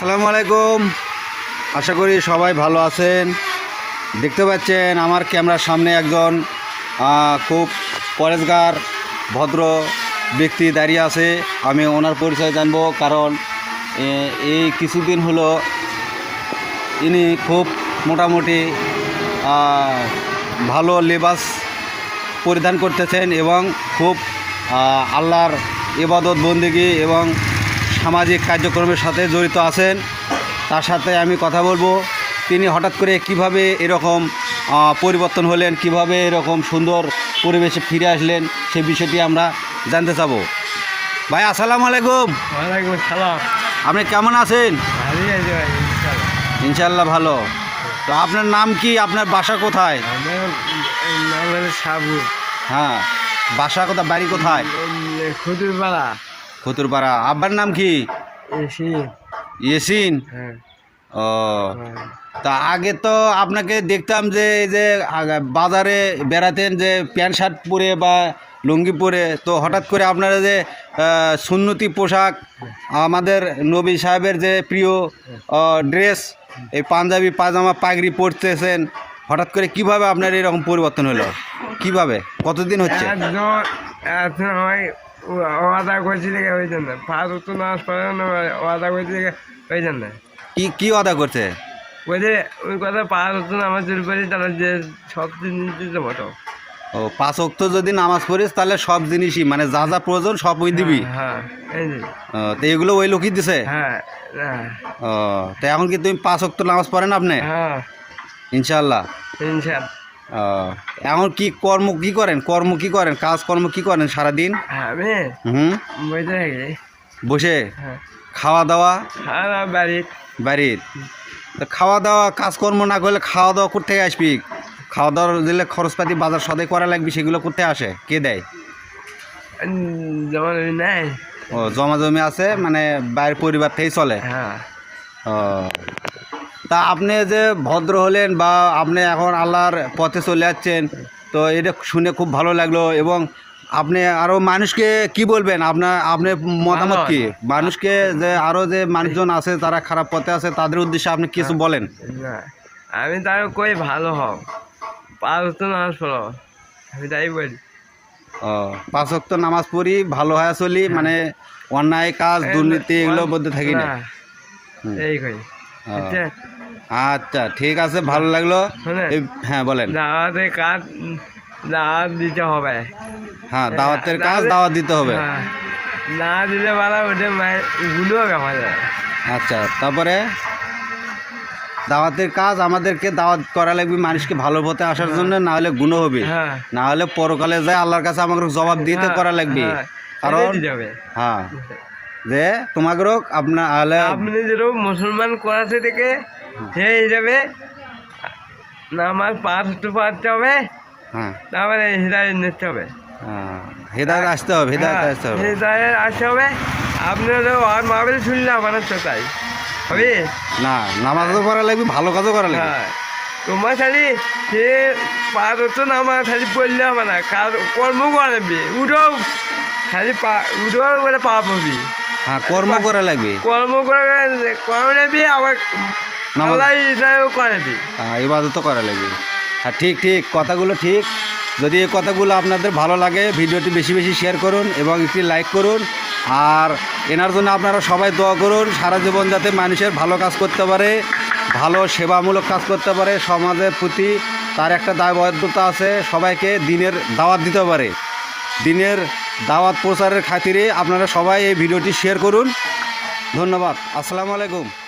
আসসালামু আলাইকুম। আশা করি সবাই ভালো আছেন। দেখতে পাচ্ছেন আমার ক্যামেরার সামনে একজন খুব পরেশগার, ভদ্র ব্যক্তি দাঁড়িয়ে আছে। আমি ওনার পরিচয় জানব কারণ এই কিছুদিন হলো ইনি খুব মোটামুটি ভালো লেবাস পরিধান করতেছেন এবং খুব আল্লাহর ইবাদত, বন্দিগি এবং সামাজিক কার্যক্রমের সাথে জড়িত আছেন। তার সাথে আমি কথা বলব। তিনি হঠাৎ করে কীভাবে এরকম পরিবর্তন হলেন কীভাবে এরকম সুন্দর পরিবেশে ফিরে আসলেন সেই বিষয়টি আমরা জানতে চাবো। ভাই আসসালামু আলাইকুম। ওয়ালাইকুম সালাম আপনি কেমন আছেন। ইনশাল্লাহ ভালো। তো আপনার নাম কি? আপনার বাসা কোথায়? হ্যাঁ বাসা কোথায় বাড়ি কোথায়? খুদুরপাড়া। ফতুরপাড়া আব্বার নাম কি? ইয়েসিন হ্যাঁ। ও তা আগে তো আপনাকে দেখতাম যে এই যে বাজারে বেড়াতেন যে প্যান্ট শার্ট পরে বা লুঙ্গি পরে তো হঠাৎ করে আপনারা যে সুন্নতি পোশাক আমাদের নবী সাহেবের যে প্রিয় ড্রেস এই পাঞ্জাবি পাজামা পাগড়ি পরতেছেন হঠাৎ করে কীভাবে আপনার এরকম পরিবর্তন হলো? কীভাবে? কতদিন হচ্ছে? হয় ওয়াদা করছি দেখে ওই জন্য। পাঁচ তো নাচ পড়ে না ওয়াদা করছি দেখে ওই জন্য। কি কি অদা করছে? যে ওই কথা পাঁচ তো নামাজ চুরি করি তাহলে যে সব জিনিস মতো ও পাঁচ অক্ত যদি নামাজ পড়িস তাহলে সব জিনিসই মানে যা যা প্রয়োজন সব ওই দিবি। হ্যাঁ এই ও, তো এগুলো ওই লোকই দিছে? হ্যাঁ হ্যাঁ। ও তো এখন কি তুমি পাঁচ অক্ত নামাজ পড়েন আপনি? হ্যাঁ। ইনশাল্লাহ ইনশাল ও, এখন কি কর্ম কি করেন? কর্ম কি করেন? কাজ কর্ম কি করেন সারাদিন? হ্যাঁ আমি হুম? বসে হ্যাঁ। খাওয়া দাওয়া আর বাড়ি বাড়ির? খাওয়া দাওয়া কাজকর্ম না করলে খাওয়া দাওয়া করতে আসবি? খাওয়া দাওয়া দিলে খরচপাতি বাজার সদাই করা লাগবে সেগুলো করতে আসে? কে দেয়? যেমন ওই নাই ও জমা জমি আছে মানে বাইরের পরিবার থেকেই চলে? হ্যাঁ। ও তা আপনি যে ভদ্র হলেন বা আপনি এখন আল্লাহর পথে চলে যাচ্ছেন তো এটা শুনে খুব ভালো লাগল এবং আপনি আরও মানুষকে কি বলবেন? আপনার আপনার মতামত কি? মানুষকে যে আরও যে মানুষজন আছে তারা খারাপ পথে আছে তাদের উদ্দেশ্যে আপনি কিছু বলেন। আমি তার কই ভালো হও। পাঁচ নামাজ পড়ো আমি তাই বলি। ও পাঁচ ওয়াক্ত নামাজ পড়ি ভালো হয়ে চলি মানে অন্যায় কাজ দুর্নীতি এগুলোর মধ্যে থাকি না। এই কই। আচ্ছা ঠিক আছে ভালো লাগল। হ্যাঁ বলেন। দাওয়াতের কাজ দাওয়াত দিতে হবে। হ্যাঁ দাওয়াতের কাজ দাওয়াত দিতে হবে। হ্যাঁ। না দিলে গুলো আচ্ছা তারপরে? দাওয়াতের কাজ আমাদেরকে দাওয়াত করা লাগবে মানুষকে ভালো পথে আসার জন্য না হলে গুণ হবে। হ্যাঁ। না হলে পরকালে যায় আল্লাহর কাছে আমাকে জবাব দিতে হ্যাঁ, করা লাগবে। হ্যাঁ, কারণ হ্যাঁ। যে তোমাকে আপনার আপনি যেরকম মুসলমান করাতে থেকে সেই হিসাবে পাঁচ একটু পারতে হবে হ্যাঁ। তারপরে হৃদয় নিতে হবে। হ্যাঁ, হেদায়ত আসতে হবে হেদায়ত আসতে হবে। আসতে হবে। আপনার আর মাবেল শুনলে আমার তো তাই। হবে? না নামাজও করা লাগবে ভালো কাজও করা লাগবে। হ্যাঁ। তোমার খালি সে খালি পড়লে হবে না কাজ কর্ম উঠো খালি পা বলে হবি হ্যাঁ কর্ম করা লাগবে। কর্ম করে আবার হ্যাঁ ইবাদতও করা লাগবে হ্যাঁ ঠিক ঠিক কথাগুলো ঠিক। যদি এই কথাগুলো আপনাদের ভালো লাগে ভিডিওটি বেশি বেশি শেয়ার করুন এবং একটি লাইক করুন। আর এনার জন্য আপনারা সবাই দোয়া করুন সারা জীবন যাতে মানুষের ভালো কাজ করতে পারে ভালো সেবামূলক কাজ করতে পারে সমাজের প্রতি তার একটা দায়বদ্ধতা আছে সবাইকে দিনের দাওয়াত দিতে পারে। দিনের দাওয়াত প্রচারের খাতিরে আপনারা সবাই এই ভিডিওটি শেয়ার করুন। ধন্যবাদ। আসসালামু আলাইকুম।